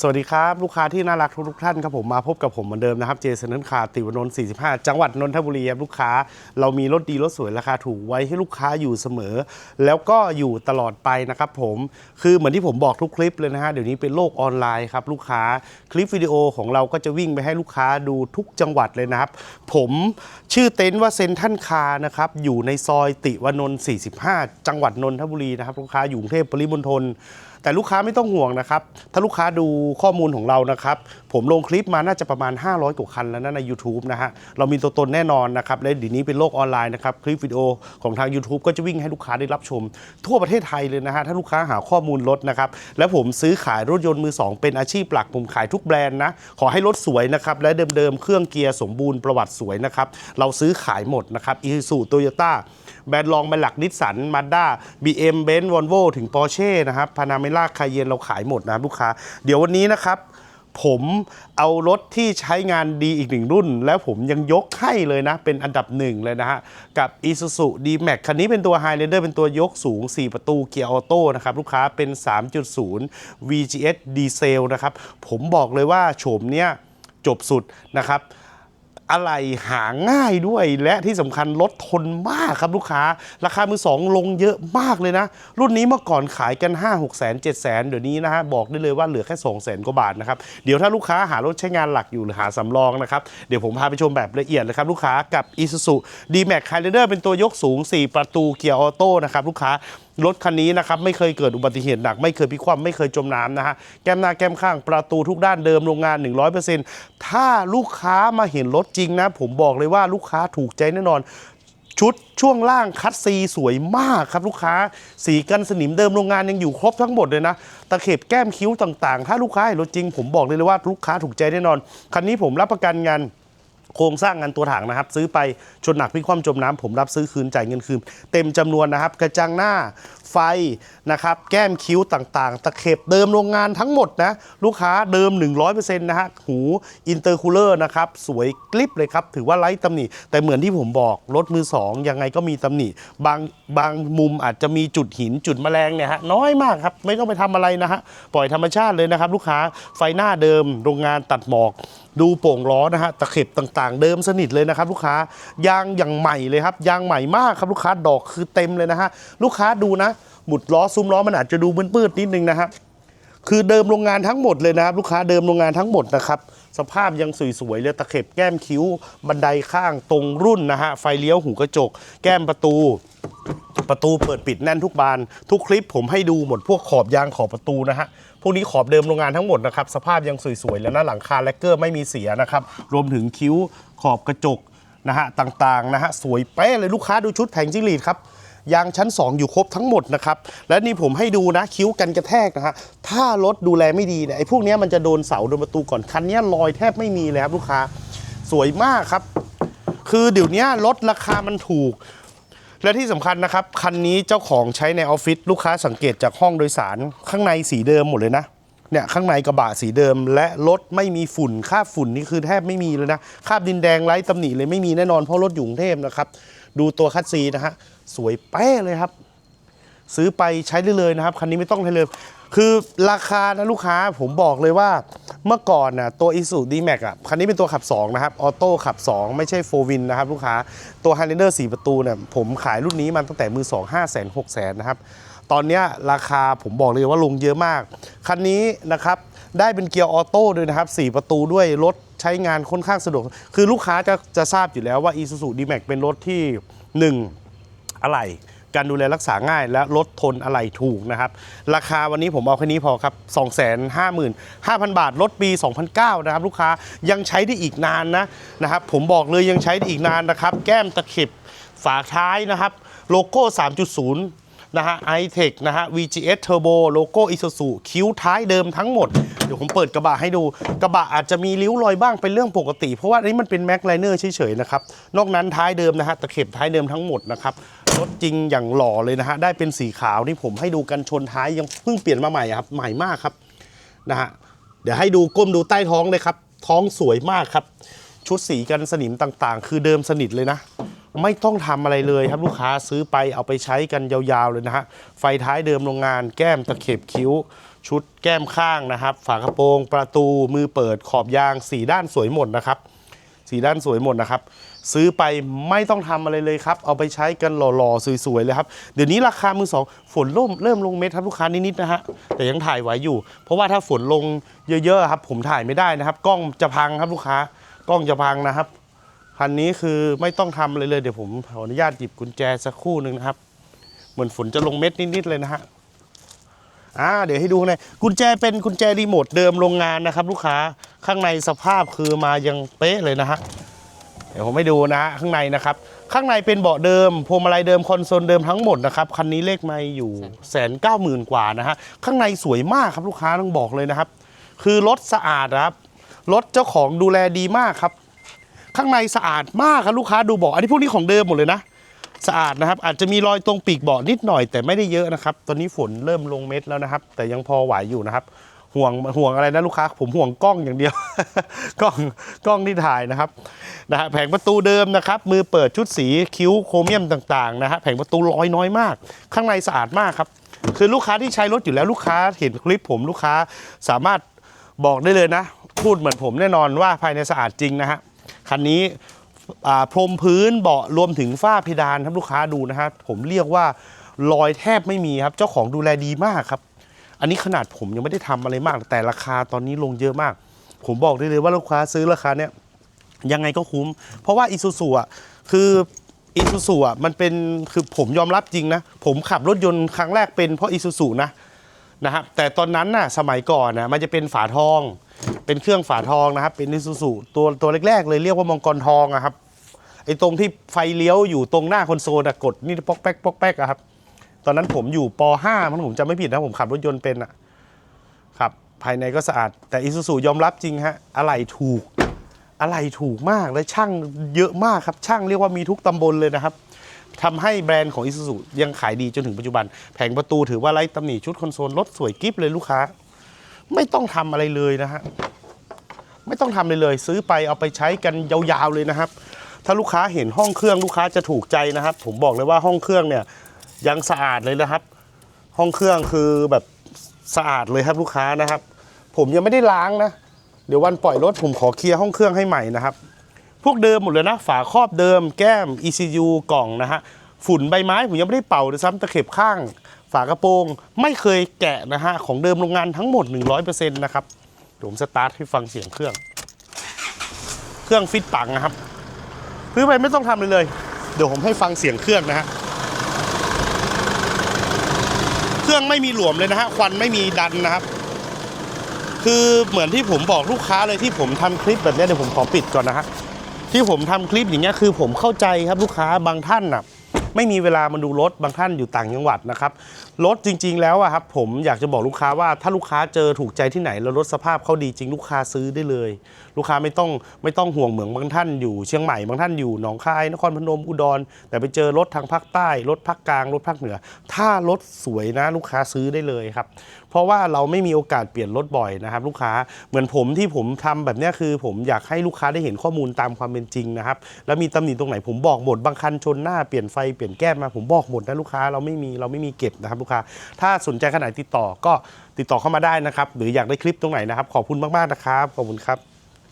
สวัสดีครับ ลูกค้าที่น่ารักทุกๆท่านครับผมมาพบกับผมเหมือนเดิมนะครับเจสันนันคาติวนนท์45 จังหวัดนนทบุรีครับลูกค้าเรามีรถดีรถสวยราคาถูกไว้ให้ลูกค้าอยู่เสมอ แล้วก็อยู่ตลอดไปนะครับผมคือเหมือนที่ผมบอกทุกคลิปเลยนะฮะเดี๋ยวนี้เป็นโลกออนไลน์ครับลูกค้าคลิปวิดีโอของเราก็จะวิ่งไปให้ลูกค้าดูทุกจังหวัดเลยนะครับ ผมชื่อเต็นท์ว่าเซนทันคานะครับอยู่ในซอยติวนนท์45 จังหวัดนนทบุรีนะครับลูกค้าอยู่กรุงเทพปริมณฑล แต่ลูกค้าไม่ต้องห่วงนะครับ ถ้าลูกค้าดูข้อมูลของเรานะครับ ผมลงคลิปมาน่าจะประมาณ 500 กว่าคันแล้วนะใน YouTube นะฮะ เรามีตัวตนแน่นอนนะครับ และเดี๋ยวนี้เป็นโลกออนไลน์นะครับ คลิปวิดีโอของทาง YouTube ก็จะวิ่งให้ลูกค้าได้รับชม ทั่วประเทศไทยเลยนะฮะ ถ้าลูกค้าหาข้อมูลรถนะครับ และผมซื้อขายรถยนต์มือ 2 เป็นอาชีพหลักผมขายทุกแบรนด์นะ ขอให้รถสวยนะครับ และเดิมๆ เครื่องเกียร์สมบูรณ์ประวัติสวยนะครับ เราซื้อขายหมดนะครับอีซูโตโยต้าแบรนด์รองแบรนด์หลักนิสสันมาด้าบีเอ็มเบนซ์วอลโวถึงปอร์เช่นะครับพานาเมล่าคาเยนเราขายหมดนะลูกค้า เดี๋ยววันนี้นะครับ ผมเอารถที่ใช้งานดีอีกหนึ่งรุ่น แล้วผมยังยกให้เลยนะ เป็นอันดับหนึ่งเลยนะฮะ กับ Isuzu D-Max คันนี้เป็นตัว Highlander เป็นตัวยกสูง 4 ประตูเกียร์ออโต้นะครับ ลูกค้าเป็น 3.0 VGS ดีเซลนะครับ ผมบอกเลยว่าโฉมเนี้ยจบสุดนะครับ อะไรหาง่ายด้วยและที่สำคัญลดทนมากครับลูกค้า ราคามือสองลงเยอะมากเลยนะ รุ่นนี้เมื่อก่อนขายกัน 5 6แสน7แสนเดี๋ยวนี้นะฮะบอกได้เลยว่าเหลือแค่2แสนกว่าบาทนะครับเดี๋ยวถ้าลูกค้าหารถใช้งานหลักอยู่หรือหาสำรองนะครับ เดี๋ยวผมพาไปชมแบบละเอียดเลยครับลูกค้ากับ Isuzu D-Max Highlander เป็นตัวยกสูง 4 ประตูเกียร์ออโต้นะครับลูกค้า รถคันนี้นะครับไม่เคยเกิดอุบัติเหตุหนัก ไม่เคยพิกคว่ำไม่เคยจมน้ำนะฮะแก้มหน้าแก้มข้างประตูทุกด้านเดิมโรงงาน 100%ถ้าลูกค้ามาเห็นรถจริงนะ ผมบอกเลยว่าลูกค้าถูกใจแน่นอนชุดช่วงล่างคัดซีสวยมากครับลูกค้า สีกันสนิมเดิมโรงงานยังอยู่ครบทั้งหมดเลยนะ ตะเข็บแก้มคิ้วต่างๆ ถ้าลูกค้าเห็นรถจริง ผมบอกเลยเลยว่าลูกค้าถูกใจแน่นอน คันนี้ผมรับประกันงาน โครงสร้างงานตัวถังนะครับ ซื้อไปชนหนักพิกคว่ำจมน้ำผมรับซื้อคืนจ่ายเงินคืน เต็มจำนวนนะครับ กระจังหน้าไฟนะครับ แก้มคิ้วต่างๆ ตะเข็บเดิมโรงงานทั้งหมดนะ ลูกค้าเดิม 100%นะฮะ หูอินเตอร์คูลเลอร์นะครับ สวยกลิปเลยครับ ถือว่าไร้ตำหนิ แต่เหมือนที่ผมบอก รถมือ 2 ยังไงก็มีตำหนิ บางบางมุมอาจจะมีจุดหินจุดแมลงเนี่ยฮะ น้อยมากครับ ไม่ต้องไปทำอะไรนะฮะ ปล่อยธรรมชาติเลยนะครับ ลูกค้าไฟหน้าเดิมโรงงานตัดหมอก ดูโป่งล้อนะฮะตะเข็บต่างๆ เดิมสนิทเลยนะครับลูกค้ายางอย่างใหม่เลยครับยางใหม่มากครับลูกค้าดอกคือเต็มเลยนะฮะลูกค้าดูนะหมุดล้อซุ้มล้อมันอาจจะดูมืดๆนิดนึงนะครับคือเดิมโรงงานทั้งหมดเลยนะครับลูกค้าเดิมโรงงานทั้งหมดนะครับสภาพยังสวยๆเลยตะเข็บแก้มคิ้ว บันไดข้างตรงรุ่นนะฮะไฟเลี้ยวหูกระจก แก้มประตู ประตูเปิดปิดแน่นทุกบาน ทุกคลิปผมให้ดูหมดพวกขอบยางขอบประตูนะฮะ วกนี้ขอบเดิมโรงงานทั้งหมดนะครับสภาพยังสวยๆ แล้วนะหลังคาแลกเกอร์ไม่มีเสียนะครับรวมถึงคิ้วขอบกระจกนะฮะต่างๆนะฮะสวยเป๊ะเลยลูกค้าดูชุดแผงจิ้งหรีดครับยางชั้น 2 อยู่ครบทั้งหมดนะครับและนี่ผมให้ดูนะคิ้วกันกระแทกนะฮะถ้ารถดูแลไม่ดีเนี่ยไอ้พวกนี้มันจะโดนเสาโดนประตูก่อนคันนี้ยรอยแทบไม่มีเลยครับลูกค้าสวยมากครับ คือเดี๋ยวนี้รถราคามันถูก และที่สำคัญนะครับ คันนี้เจ้าของใช้ในออฟฟิศลูกค้าสังเกตจากห้องโดยสารข้างในสีเดิมหมดเลยนะเนี่ยข้างในกระบะสีเดิม และรถไม่มีฝุ่นคราบฝุ่นนี่คือแทบไม่มีเลยนะคราบดินแดงไร้ตำหนิเลยไม่มีแน่นอนเพราะรถอยู่กรุงเทพนะครับ ดูตัวคัดซีนะฮะสวยแป๊ะเลยครับ ซื้อไปใช้ได้เลยนะครับ คันนี้ไม่ต้องเลย คือราคานะลูกค้าผมบอกเลยว่าเมื่อก่อนนะตัว i s u d m a x อะคันนี้เป็นตัวขับ 2 นะครับ ออโต้ขับ 2 ไม่ใช่โฟวินนะครับลูกค้าตัว Highlander 4 ประตูเนี่ยผมขายรุ่นนี้มาตั้งแต่มือ 2 5 0 0 0 0 6 0 0 0 นะครับ ตอนนี้ราคาผมบอกเลยว่าลงเยอะมาก คันนี้นะครับได้เป็นเกียร์ออโต้ด้วยนะครับ 4 ประตูด้วยรถใช้งานค่อนข้างสะดวก คือลูกค้าจะจะทราบอยู่แล้วว่า Isuzu D-Max เป็นรถที่หนึ่งอะไร การดูแลรักษาง่าย และลดทนอะไรถูกนะครับ ราคาวันนี้ผมเอาแค่นี้พอครับ 255,000 บาทลดปี 2009 นะครับ ลูกค้ายังใช้ได้อีกนานนะนะครับ ผมบอกเลยยังใช้ได้อีกนานนะครับ แก้มตะเข็บฝาท้ายนะครับ โลโก้ 3.0นะฮะ iTech นะฮะ VGS Turbo โลโก้ Isuzu คิ้วท้ายเดิมทั้งหมด เดี๋ยวผมเปิดกระบะให้ดู กระบะอาจจะมีริ้วรอยบ้างเป็นเรื่องปกติ เพราะว่านนี้มันเป็นแม็กไลเนอร์เฉยๆนะครับ นอกนั้นท้ายเดิมนะฮะตะเข็บท้ายเดิมทั้งหมดนะครับ รถจริงอย่างหล่อเลยนะฮะได้เป็นสีขาวนี่ผมให้ดูกันชนท้ายยังเพิ่งเปลี่ยนมาใหม่ครับใหม่มากครับนะฮะเดี๋ยวให้ดูก้มดูใต้ท้องเลยครับ ท้องสวยมากครับ ชุดสีกันสนิมต่างๆ คือเดิมสนิทเลยนะ ไม่ต้องทำอะไรเลยครับลูกค้าซื้อไปเอาไปใช้กันยาวๆเลยนะฮะไฟท้ายเดิมโรงงานแก้มตะเข็บคิ้ว ชุดแก้มข้างนะครับ ฝากระโปรงประตูมือเปิดขอบยางสีด้านสวยหมดนะครับ สีด้านสวยหมดนะครับ ซื้อไปไม่ต้องทำอะไรเลยครับ เอาไปใช้กันหล่อๆสวยๆเลยครับ เดี๋ยวนี้ราคามือสองฝนร่มเริ่มลงเม็ดครับลูกค้านิดๆนะฮะแต่ยังถ่ายไหวอยู่ เพราะว่าถ้าฝนลงเยอะๆครับ ผมถ่ายไม่ได้นะครับ กล้องจะพังครับลูกค้ากล้องจะพังนะครับคันนี้คือไม่ต้องทำอะไรเลยเดี๋ยวผมขออนุญาตหยิบกุญแจสักคู่หนึ่งนะครับ เหมือนฝนจะลงเม็ดนิดๆเลยนะฮะ อ่าเดี๋ยวให้ดูข้างในกุญแจเป็นกุญแจรีโมทเดิมโรงงานนะครับ ลูกค้าข้างในสภาพคือมายังเป๊ะเลยนะฮะเดี๋ยวผมให้ดูนะฮะข้างในนะครับ ข้างในเป็นเบาะเดิมพวงมาลัยเดิมคอนโซลเดิมทั้งหมดนะครับคันนี้เลขไม่อยู่แสนเก้าหมื่นกว่านะฮะข้างในสวยมากครับลูกค้าต้องบอกเลยนะครับ คือรถสะอาดนะครับรถเจ้าของดูแลดีมากครับ ข้างในสะอาดมากครับลูกค้าดูเบอกอันนี้พวกนี้ของเดิมหมดเลยนะ สะอาดนะครับ อาจจะมีรอยตรงปีกเบาะนิดหน่อยแต่ไม่ได้เยอะนะครับ ตอนนี้ฝนเริ่มลงเม็ดแล้วนะครับ แต่ยังพอไหวอยู่นะครับ ห่วงห่วงอะไรนะลูกค้า ผมห่วงกล้องอย่างเดียว กล้องกล้องที่ถ่ายนะครับนะฮะแผงประตูเดิมนะครับ มือเปิดชุดสีคิ้วโครเมียมต่างๆนะฮะแผงประตูรอยน้อยมาก ข้างในสะอาดมากครับคือลูกค้าที่ใช้รถอยู่แล้วลูกค้าเห็นคลิปผมลูกค้าสามารถบอกได้เลยนะ พูดเหมือนผมแน่นอนว่าภายในสะอาดจริงนะฮะคันนี้ พรมพื้นเบาะรวมถึงฝ้าเพดานครับลูกค้าดูนะฮะผมเรียกว่ารอยแทบไม่มีครับ เจ้าของดูแลดีมากครับ อันนี้ขนาดผมยังไม่ได้ทำอะไรมาก แต่ราคาตอนนี้ลงเยอะมาก ผมบอกได้เลยว่าลูกค้าซื้อราคาเนี้ยยังไงก็คุ้ม เพราะว่าอีซูซูอะคืออีซูซูอะมันเป็นคือผมยอมรับจริงนะ ผมขับรถยนต์ครั้งแรกเป็นเพราะอีซูซูนะนะครับแต่ตอนนั้นน่ะสมัยก่อนนะมันจะเป็นฝาทอง เป็นเครื่องฝาทองนะครับ เป็นนิซูซูตัวตัวแรกๆ เลยเรียกว่ามังกรทองอะครับไอ้ตรงที่ไฟเลี้ยวอยู่ตรงหน้าคอนโซลอะกดนี่ปอกแป๊กปอกแป๊กอะครับ ตอนนั้นผมอยู่ป .5 มันผมจำไม่ผิดนะผมขับรถยนต์เป็นอะครับภายในก็สะอาด แต่อิซูซูยอมรับจริงฮะอะไหล่ถูกอะไหล่ถูกมากและช่างเยอะมากครับ ช่างเรียกว่ามีทุกตำบลเลยนะครับทำให้แบรนด์ของ i s u z u ยังขายดีจนถึงปัจจุบัน แผงประตูถือว่าไร้ตำหนิชุดคอนโซลรถสวยกิฟเลยลูกค้า ไม่ต้องทำอะไรเลยนะฮะ ไม่ต้องทำเลยเลย ซื้อไปเอาไปใช้กันยาวๆเลยนะครับ ถ้าลูกค้าเห็นห้องเครื่องลูกค้าจะถูกใจนะครับ ผมบอกเลยว่าห้องเครื่องเนี่ยยังสะอาดเลยนะครับ ห้องเครื่องคือแบบสะอาดเลยครับลูกค้านะครับ ผมยังไม่ได้ล้างนะ เดี๋ยววันปล่อยรถผมขอเคลียร์ห้องเครื่องให้ใหม่นะครับ พวกเดิมหมดเลยนะ ฝาครอบเดิม แก้ม ECU กล่องนะฮะฝุ่นใบไม้ผมยังไม่ได้เป่าเลยซ้ำตะเข็บข้าง ฝากระโปรง ไม่เคยแกะนะฮะของเดิมโรงงานทั้งหมด 100%นะครับ ผมสตาร์ทให้ฟังเสียงเครื่อง เครื่องฟิตปังนะครับซื้อไปไม่ต้องทำเลยเลย เดี๋ยวผมให้ฟังเสียงเครื่องนะฮะเครื่องไม่มีหลวมเลยนะฮะควันไม่มีดันนะครับ คือเหมือนที่ผมบอกลูกค้าเลยที่ผมทำคลิปแบบนี้เดี๋ยวผมขอปิดก่อนนะฮะที่ผมทำคลิปอย่างเงี้ยคือผมเข้าใจครับลูกค้าบางท่านน่ะ ไม่มีเวลามาดูรถบางท่านอยู่ต่างจังหวัดนะครับรถจริง ๆ แล้วอะครับผมอยากจะบอกลูกค้าว่าถ้าลูกค้าเจอถูกใจที่ไหนแล้วรถสภาพเขาดีจริงลูกค้าซื้อได้เลย ลูกค้าไม่ต้องไม่ต้องห่วงเหมืองบางท่านอยู่เชียงใหม่บางท่านอยู่หนองคายนครพนมอุดร แต่ไปเจอรถทางภาคใต้รถภาคกลางรถภาคเหนือ ถ้ารถสวยนะลูกค้าซื้อได้เลยครับ ราะว่าเราไม่มีโอกาสเปลี่ยนรถบ่อยนะครับลูกค้าเหมือนผมที่ผมทำแบบนี้คือ ผมอยากให้ลูกค้าได้เห็นข้อมูลตามความเป็นจริงนะครับแล้วมีตำหนิตรงไหนผมบอกหมดบางคันชนหน้าเปลี่ยนไฟเปลี่ยนแก้มมาผมบอกหมดนะลูกค้าเราไม่มีเราไม่มีเก็บนะครับลูกค้า ถ้าสนใจขนาดติดต่อก็ติดต่อเข้ามาได้นะครับ หรืออยากได้คลิปตรงไหนนะครับ ขอบคุณมากๆนะครับ ขอบคุณครับ